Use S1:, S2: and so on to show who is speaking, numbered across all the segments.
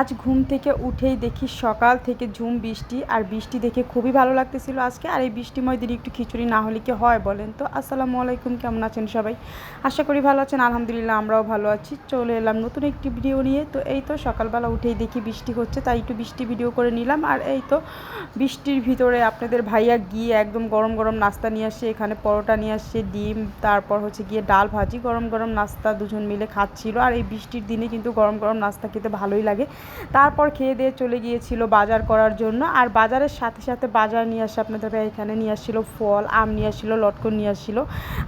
S1: আজ ঘুম থেকে উঠেই দেখি সকাল থেকে ঝুম, বৃষ্টি আর বৃষ্টি দেখে খুবই ভালো লাগতেছিল আজকে। আর এই বৃষ্টিময় দিনে একটু খিচুড়ি না হলে কি হয় বলেন তো? আসসালামু আলাইকুম, কেমন আছেন সবাই? আশা করি ভালো আছেন, আলহামদুলিল্লাহ আমরাও ভালো আছি। চলে এলাম নতুন একটি ভিডিও নিয়ে। তো এই তো সকালবেলা উঠেই দেখি বৃষ্টি হচ্ছে, তাই একটু বৃষ্টি ভিডিও করে নিলাম। আর এই তো বৃষ্টির ভিতরে আপনাদের ভাইয়া গিয়ে একদম গরম গরম নাস্তা নিয়ে আসছে এখানে পরোটা নিয়ে আসছে ডিম, তারপর হচ্ছে গিয়ে ডাল ভাজি, গরম গরম নাস্তা দুজন মিলে খাচ্ছিল। আর এই বৃষ্টির দিনে কিন্তু গরম গরম নাস্তা খেতে ভালোই লাগে। তারপর খেয়ে দিয়ে চলে গিয়েছিল বাজার করার জন্য। আর বাজারের সাথে সাথে বাজার নিয়ে আসে আপনাদের ভাই এখানে নিয়ে আসছিল ফল, আম নিয়ে আসছিল, লটকন নিয়ে আসছিল।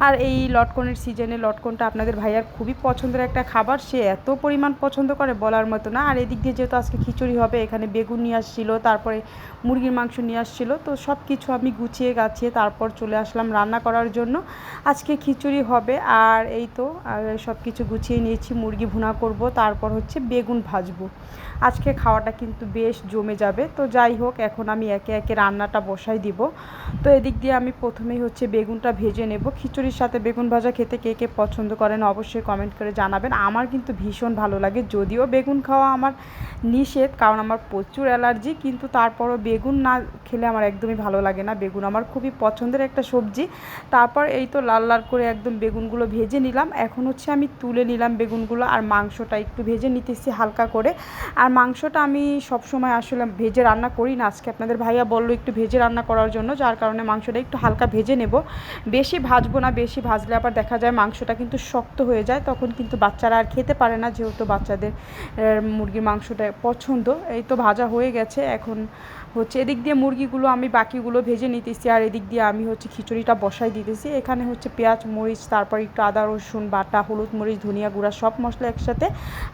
S1: আর এই লটকনের সিজনে লটকনটা আপনাদের ভাইয়ার খুবই পছন্দের একটা খাবার। সে এত পরিমাণ পছন্দ করে বলার মতো না। আর এদিক দিয়ে যেহেতু আজকে খিচুড়ি হবে, এখানে বেগুন নিয়ে আসছিল, তারপরে মুরগির মাংস নিয়ে আসছিল। তো সব কিছু আমি গুছিয়ে গাছিয়ে তারপর চলে আসলাম রান্না করার জন্য। আজকে খিচুড়ি হবে, আর এই তো সব কিছু গুছিয়ে নিয়েছি। মুরগি ভুনা করব, তারপর হচ্ছে বেগুন ভাজবো। আজকে খাওয়াটা কিন্তু বেশ জমে যাবে। তো যাই হোক, এখন আমি একে একে রান্নাটা বসাই দিব। তো এদিক দিয়ে আমি প্রথমেই হচ্ছে বেগুনটা ভেজে নেব। খিচুড়ির সাথে বেগুন ভাজা খেতে কে কে পছন্দ করেন অবশ্যই কমেন্ট করে জানাবেন। আমার কিন্তু ভীষণ ভালো লাগে, যদিও বেগুন খাওয়া আমার নিষেধ, কারণ আমার প্রচুর অ্যালার্জি, কিন্তু তারপরও বেগুন না খেলে আমার একদমই ভালো লাগে না। বেগুন আমার খুবই পছন্দের একটা সবজি। তারপর এই তো লাল লাল করে একদম বেগুনগুলো ভেজে নিলাম। এখন হচ্ছে আমি তুলে নিলাম বেগুনগুলো আর মাংসটা একটু ভেজে নিতেছি হালকা করে। আর মাংসটা আমি সব সময় আসলে ভেজে রান্না করি না। আজকে আপনাদের ভাইয়া বলল একটু ভেজে রান্না করার জন্য, যার কারণে মাংসটা একটু হালকা ভেজে নেব। বেশি ভাজবো না, বেশি ভাজলে আবার দেখা যায় মাংসটা কিন্তু শক্ত হয়ে যায়, তখন কিন্তু বাচ্চারা আর খেতে পারে না, যেহেতু বাচ্চাদের মুরগির মাংসটা পছন্দ। এই তো ভাজা হয়ে গেছে, এখন হচ্ছে এদিক দিয়ে মুরগিগুলো আমি বাকিগুলো ভেজে নিতেছি, আর এদিক দিয়ে আমি হচ্ছে খিচুড়িটা বসাই দিতেছি। এখানে হচ্ছে পেঁয়াজ, মরিচ, তারপর একটু আদা, রসুন, বাটা, হলুদ মরিচ, ধনিয়া গুঁড়া সব মশলা একসাথে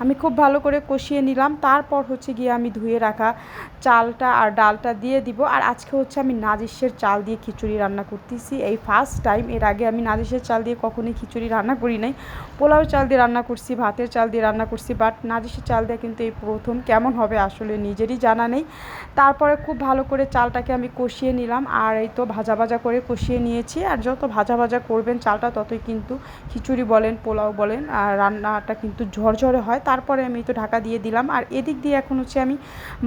S1: আমি খুব ভালো করে কষিয়ে নিলাম। তারপর হচ্ছে গিয়ে আমি ধুয়ে রাখা চালটা আর ডালটা দিয়ে দিব। আর আজকে হচ্ছে আমি নাজিসের চাল দিয়ে খিচুড়ি রান্না করতেছি। এই ফার্স্ট টাইম এর আগে আমি নাজিসের চাল দিয়ে কখনোই খিচুড়ি রান্না করি নাই। পোলাও চাল দিয়ে রান্না করছি, ভাতের চাল দিয়ে রান্না করছি বাট নাজিসের চাল দিয়ে কিন্তু এই প্রথম কেমন হবে আসলে নিজেরই জানা নেই। তারপরে খুব ভালো করে চালটাকে আমি কষিয়ে নিলাম। আর এই তো ভাজা ভাজা করে কষিয়ে নিয়েছি। আর যত ভাজা ভাজা করবেন চালটা, ততই কিন্তু খিচুড়ি বলেন, পোলাও বলেন, আর রান্নাটা কিন্তু ঝরঝরে হয়। তারপরে আমি তো ঢাকা দিয়ে দিলাম। আর এদিক দিয়ে এখন হচ্ছে আমি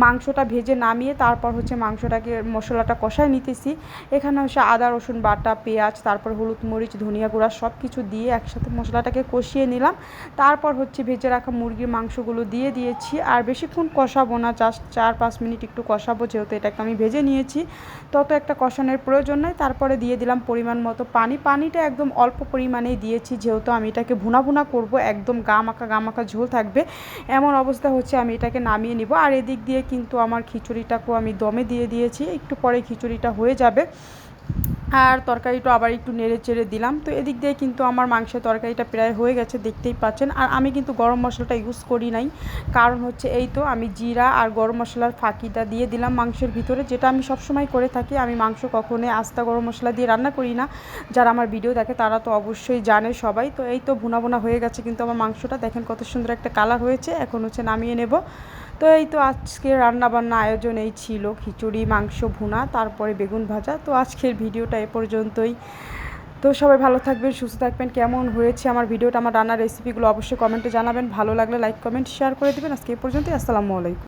S1: মাংসটা ভেজে নামিয়ে তারপর হচ্ছে মাংসটাকে, মশলাটা কষায় নিতেছি। এখানে হচ্ছে আদা, রসুন বাটা, পেঁয়াজ, তারপর হলুদ মরিচ, ধনিয়া গুঁড়া সব কিছু দিয়ে একসাথে মশলাটাকে কষিয়ে নিলাম। তারপর হচ্ছে ভেজে রাখা মুরগির মাংসগুলো দিয়ে দিয়েছি। আর বেশিক্ষণ কষাবো না, জাস্ট চার পাঁচ মিনিট একটু কষাবো যেহেতু এটাকে আমি ভেজে নিয়েছি। তত একটা কষানোর প্রয়োজন নয় তারপরে দিয়ে দিলাম পরিমাণ মতো পানি। পানিটা একদম অল্প পরিমাণেই দিয়েছি, যেহেতু আমি এটাকে ভুনা ভুনা করব, একদম গা মাখা গা মাখা ঝোল থাকবে। এমন অবস্থা হচ্ছে আমি এটাকে নামিয়ে নিব। আর এদিক দিয়ে কিন্তু আমার খিচুড়িটাকেও আমি দমে দিয়ে দিয়েছি। একটু পরে খিচুড়িটা হয়ে যাবে। আর তরকারিটা আবার একটু নেড়ে চেড়ে দিলাম। তো এদিক দিয়ে কিন্তু আমার মাংসের তরকারিটা প্রায় হয়ে গেছে, দেখতেই পাচ্ছেন। আর আমি কিন্তু গরম মশলাটা ইউজ করি নাই। কারণ হচ্ছে এই তো আমি জিরা আর গরম মশলার ফাঁকিটা দিয়ে দিলাম মাংসের ভিতরে, যেটা আমি সবসময় করে থাকি। আমি মাংস কখনোই আস্তা গরম মশলা দিয়ে রান্না করি না। যারা আমার ভিডিও দেখে তারা তো অবশ্যই জানে সবাই। তো এই তো ভুনা ভুনা হয়ে গেছে কিন্তু আমার মাংসটা। দেখেন কত সুন্দর একটা কালার হয়েছে। এখন হচ্ছে নামিয়ে নেব। তো এই তো আজকে রান্নাবান্না আয়োজন এই ছিল। খিচুড়ি, মাংস, ভুনা, তারপরে বেগুন ভাজা। তো আজকের ভিডিওটা এ পর্যন্তই। তো সবাই ভালো থাকবেন, সুস্থ থাকবেন। কেমন হয়েছে আমার ভিডিওটা, আমার রান্নার রেসিপিগুলো অবশ্যই কমেন্টে জানাবেন। ভালো লাগলে লাইক কমেন্ট শেয়ার করে দেবেন। আজকে এ পর্যন্তই। আসসালামু আলাইকুম।